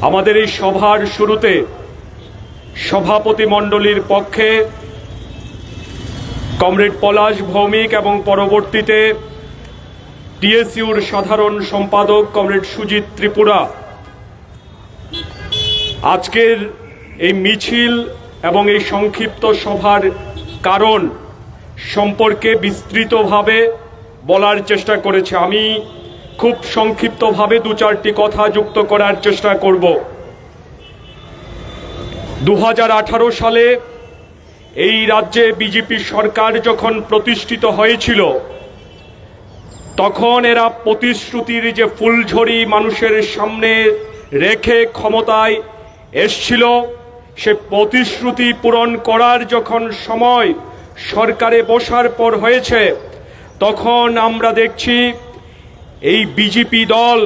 আমাদের এই সভার শুরুতে সভাপতি মণ্ডলীর পক্ষে কমরেড পলাশ ভৌমিক এবং পরবর্তীতে টিএসইউর সাধারণ সম্পাদক কমরেড সুজিত ত্রিপুরা। আজকের এই মিছিল এবং এই সংক্ষিপ্ত সভার কারণ সম্পর্কে বিস্তৃতভাবে বলার চেষ্টা করেছে আমি খুব সংক্ষিপ্তভাবে দু চারটি কথা যুক্ত করার চেষ্টা করব। দু হাজার আঠারো সালে এই রাজ্যে বিজেপি সরকার যখন প্রতিষ্ঠিত হয়েছিল, তখন এরা প্রতিশ্রুতির যে ফুলঝড়ি মানুষের সামনে রেখে ক্ষমতায় এসছিল, সে প্রতিশ্রুতি পূরণ করার যখন সময় সরকারে বসার পর হয়েছে, তখন আমরা দেখছি এই বিজেপি দল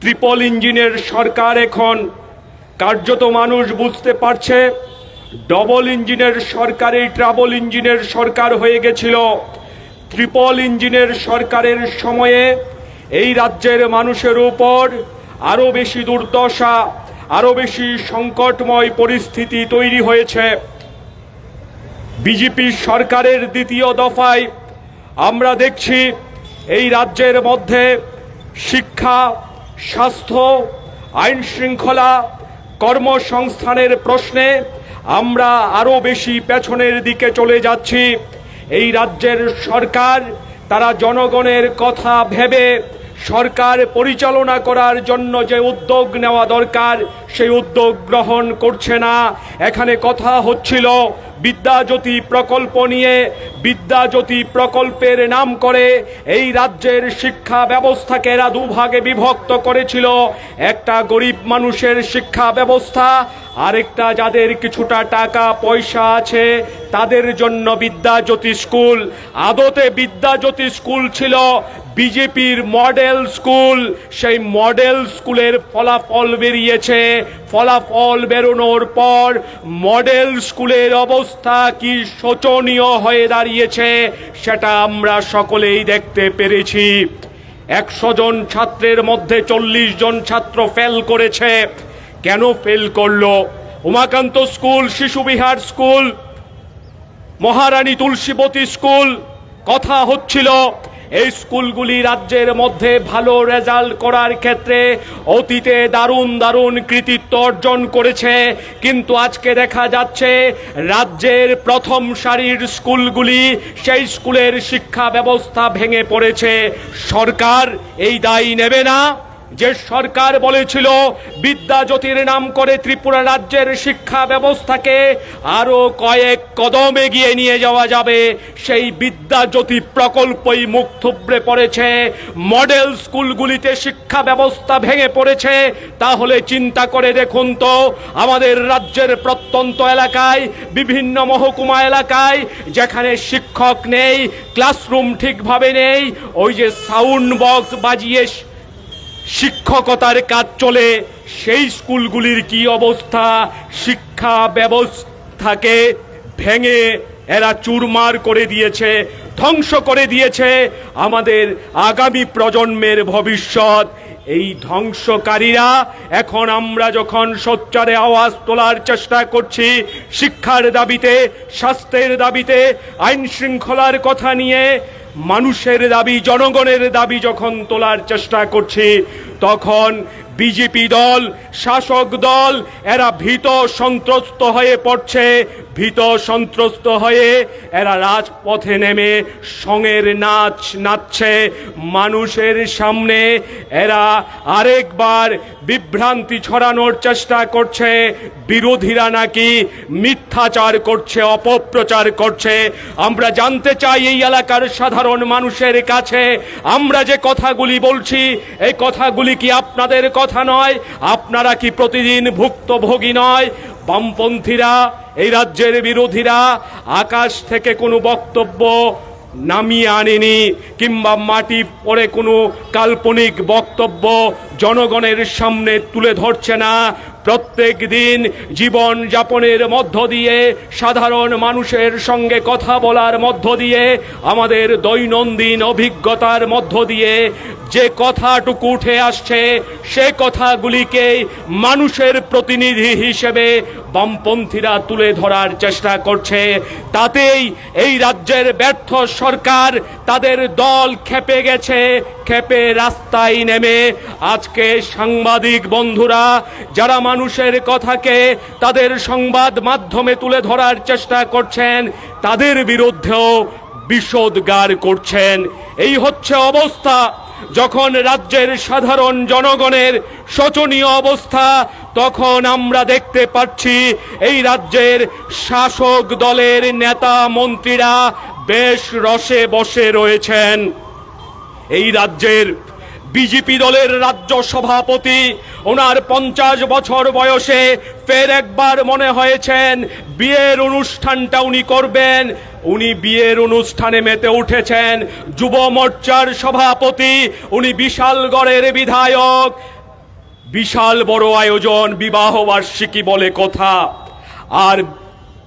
ট্রিপল ইঞ্জিনের সরকার এখন। কার্যত মানুষ বুঝতে পারছে ডবল ইঞ্জিনের সরকার, এই ট্রাবল ইঞ্জিনের সরকার হয়ে গেছিল। ট্রিপল ইঞ্জিনের সরকারের সময়ে এই রাজ্যের মানুষের উপর আরও বেশি দুর্দশা আরও বেশি সংকটময় পরিস্থিতি তৈরি হয়েছে। বিজেপি সরকারের দ্বিতীয় দফায় আমরা দেখছি এই রাজ্যের মধ্যে শিক্ষা, স্বাস্থ্য, আইন শৃঙ্খলা, কর্মসংস্থানের প্রশ্নে আমরা আরও বেশি পেছনের দিকে চলে যাচ্ছি। এই রাজ্যের সরকার, তারা জনগণের কথা ভেবে সরকার পরিচালনা করার জন্য যে উদ্যোগ নেওয়া দরকার, সেই উদ্যোগ গ্রহণ করছে না। এখানে কথা হচ্ছিল বিদ্যাজ্যোতি প্রকল্প নিয়ে। বিদ্যাজ্যোতি প্রকল্পের নাম করে এই রাজ্যের শিক্ষা ব্যবস্থাকে এরা দুভাগে বিভক্ত করেছিল। একটা গরিব মানুষের শিক্ষা ব্যবস্থা, আরেকটা যাদের কিছুটা টাকা পয়সা আছে, তাদের জন্য বিদ্যাজ্যোতি স্কুল। আদতে বিদ্যাজ্যোতি স্কুল ছিল বিজেপির মডেল স্কুল, সেই মডেল স্কুলের ফলাফল বেরিয়েছে। ফলাফল বেরোনোর পর মডেল স্কুলের অবস্থা কি শোচনীয় হয়ে দাঁড়িয়েছে, সেটা আমরা সকলেই দেখতে পেরেছি। একশো জন ছাত্রের মধ্যে চল্লিশ জন ছাত্র ফেল করেছে। কেন ফেল করল? Umakanta school Shishu Bihar school, Maharani Tulsibati school, কথা হচ্ছিল এই স্কুলগুলি রাজ্যের মধ্যে ভালো রেজাল্ট করার ক্ষেত্রে অতীতে দারুণ দারুণ কৃতিত্ব অর্জন করেছে। কিন্তু আজকে দেখা যাচ্ছে রাজ্যের প্রথম সারির স্কুলগুলি সেই স্কুলের শিক্ষা ব্যবস্থা ভেঙে পড়েছে। সরকার এই দায়ী নেবে না। যে সরকার বলেছিল বিদ্যাজ্যোতির নাম করে ত্রিপুরা রাজ্যের শিক্ষা ব্যবস্থাকে আরও কয়েক কদম এগিয়ে নিয়ে যাওয়া যাবে। সেই বিদ্যাজ্যোতি প্রকল্পই মুখ থুবড়ে পড়েছে। মডেল স্কুলগুলিতে শিক্ষা ব্যবস্থা ভেঙে পড়েছে। তাহলে চিন্তা করে দেখুন তো, আমাদের রাজ্যের প্রত্যন্ত এলাকায়, বিভিন্ন মহকুমা এলাকায় যেখানে শিক্ষক নেই, ক্লাসরুম ঠিকভাবে নেই, ওই যে সাউন্ড বক্স বাজিয়ে শিক্ষকতার কাজ চলে, সেই স্কুলগুলির কি অবস্থা? শিক্ষা ব্যবস্থাকে ভেঙে এরা চুরমার করে দিয়েছে, ধ্বংস করে দিয়েছে আমাদের আগামী প্রজন্মের ভবিষ্যৎ। এই ধ্বংসকারীরা এখন আমরা যখন সোচ্চারে আওয়াজ তোলার চেষ্টা করছি, শিক্ষার দাবিতে, স্বাস্থ্যের দাবিতে আইন শৃঙ্খলার কথা নিয়ে মানুষের দাবি, জনগণের দাবি যখন তোলার চেষ্টা করছে, তখন বিজেপি দল, শাসক দল, এরা ভীত, সন্ত্রস্ত হয়ে পড়ছে। ভীত সন্ত্রস্ত হয়ে এরা রাজপথে নেমে সঙের নাচ নাচছে। মানুষের সামনে এরা আরেকবার বিভ্রান্তি ছড়ানোর চেষ্টা করছে। বিরোধীরা নাকি মিথ্যাচার করছে, অপপ্রচার করছে। আমরা জানতে চাই এই এলাকার সাধারণ মানুষের কাছে। আমরা যে কথাগুলি বলছি, এই কথাগুলি কি আপনাদের কথা নয়? আপনারা কি প্রতিদিন ভুক্তভোগী নয়? বামপন্থীরা, এই রাজ্যের বিরোধীরা আকাশ থেকে কোনো বক্তব্য নামিয়ে আনেনি কিংবা মাটি পরে কোনো কাল্পনিক বক্তব্য জনগণের সামনে তুলে ধরছে না। প্রত্যেক দিন জীবন যাপনের মধ্য দিয়ে, সাধারণ মানুষের সঙ্গে কথা বলার মধ্য দিয়ে, আমাদের দৈনন্দিন অভিজ্ঞতার মধ্য দিয়ে যে কথাটুকু উঠে আসছে, সে কথাগুলিকে মানুষের প্রতিনিধি হিসেবে বামপন্থীরা তুলে ধরার চেষ্টা করছে। তাতেই এই রাজ্যের ব্যর্থ সরকার তাদের দল খেপে গেছে, খেপে রাস্তায় নেমে। আজকে সাংবাদিক বন্ধুরা, যারা মানুষের কথাকে তাদের সংবাদ মাধ্যমে তুলে ধরার চেষ্টা করছেন, তাদের বিরুদ্ধেও বিষোদ্গার করছেন। এই হচ্ছে অবস্থা। যখন রাজ্যের সাধারণ জনগণের শোচনীয় অবস্থা, তখন আমরা দেখতে পাচ্ছি এই রাজ্যের শাসক দলের নেতা মন্ত্রীরা বেশ রসে বসে রয়েছেন। এই রাজ্যের বিজেপি দলের রাজ্য সভাপতি। ওনার পঞ্চাশ বছর বয়সে ফের একবার মনে হয়েছেন বিয়ের অনুষ্ঠানটা উনি করবেন। উনি বিয়ের অনুষ্ঠানে মেতে উঠেছেন। যুব মোর্চার সভাপতি, উনি বিশালগড়ের বিধায়ক। বিশাল বড় আয়োজন, বিবাহ বার্ষিকী বলে কথা। আর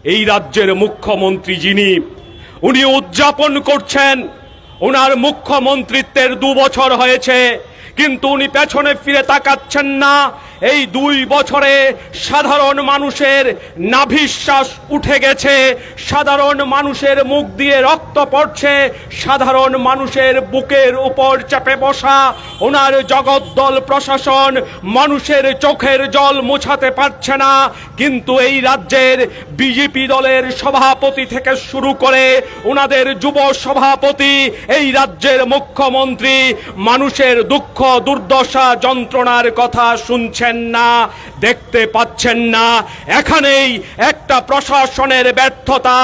এই রাজ্যের মুখ্যমন্ত্রী যিনি, উনি উদযাপন করছেন ওনার মুখ্যমন্ত্রিত্বের দু বছর হয়েছে কিন্তু উনি পেছনে ফিরে তাকাচ্ছেন না। এই দুই বছরে সাধারণ মানুষের নাভিশ্বাস উঠে গেছে, সাধারণ মানুষের মুখ দিয়ে রক্ত পড়ছে, সাধারণ মানুষের বুকের উপর চেপে বসা, ওনার জগদ্দল প্রশাসন মানুষের চোখের জল মোছাতে পারছে না, কিন্তু এই রাজ্যের বিজেপি দলের সভাপতি থেকে শুরু করে ওনাদের যুব সভাপতি, এই রাজ্যের মুখ্যমন্ত্রী মানুষের দুঃখ, দুর্দশা, যন্ত্রণার কথা শুনছেন। না, দেখতে পাচ্ছেন না। এখানেই একটা প্রশাসনের ব্যর্থতা।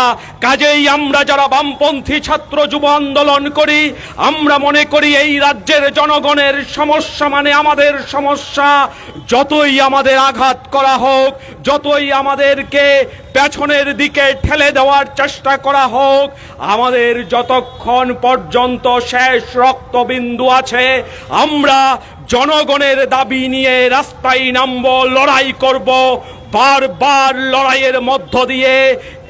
কাজেই আমরা যারা বামপন্থী ছাত্র যুব আন্দোলন করি, আমরা মনে করি এই রাজ্যের জনগণের সমস্যা মানে আমাদের সমস্যা। যতই আমাদের আঘাত করা হোক, যতই আমাদেরকে পেছনের দিকে ঠেলে দেওয়ার চেষ্টা করা হোক, আমাদের যতক্ষণ পর্যন্ত শেষ রক্তবিন্দু আছে, আমরা জনগণের দাবি নিয়ে রাস্তায় নামব, লড়াই করব, বারবার লড়াইয়ের মধ্য দিয়ে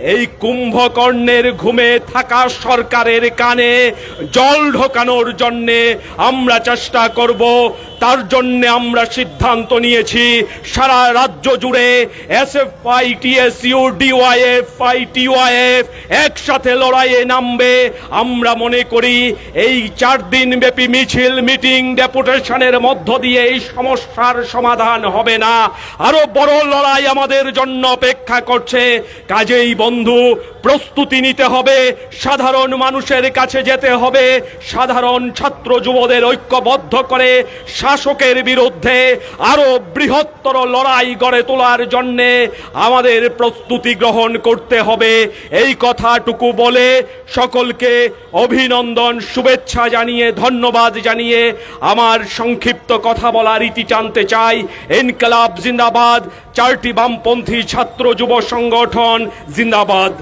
এই কুম্ভকর্ণের ঘুমে থাকা সরকারের কানে জল ঢোকানোর জন্যে আমরা চেষ্টা করব তার জন্য আমরা সিদ্ধান্ত নিয়েছি সারা রাজ্য জুড়ে S F I T S U DYF I TYF একসাথে লড়াইয়ে নামবে। আমরা মনে করি এই চার দিন ব্যাপী মিছিল, মিটিং, ডেপুটেশনের মধ্য দিয়ে এই সমস্যার সমাধান হবে না। আরও বড় লড়াই আমাদের জন্য অপেক্ষা করছে। কাজেই বন্ধু, প্রস্তুতি নিতে হবে। সাধারণ মানুষের কাছে যেতে হবে। সাধারণ ছাত্র যুবদের ঐক্যবদ্ধ করে শাসকের বিরুদ্ধে আরও বৃহত্তর লড়াই গড়ে তোলার জন্যে আমাদের প্রস্তুতি গ্রহণ করতে হবে। এই কথাটুকু বলে সকলকে অভিনন্দন, শুভেচ্ছা জানিয়ে, ধন্যবাদ জানিয়ে আমার সংক্ষিপ্ত কথা বলার রীতি টানতে চাই। ইনকলাব জিন্দাবাদ, চারটি বামপন্থী ছাত্র যুব সংগঠন জিন্দাবাদ।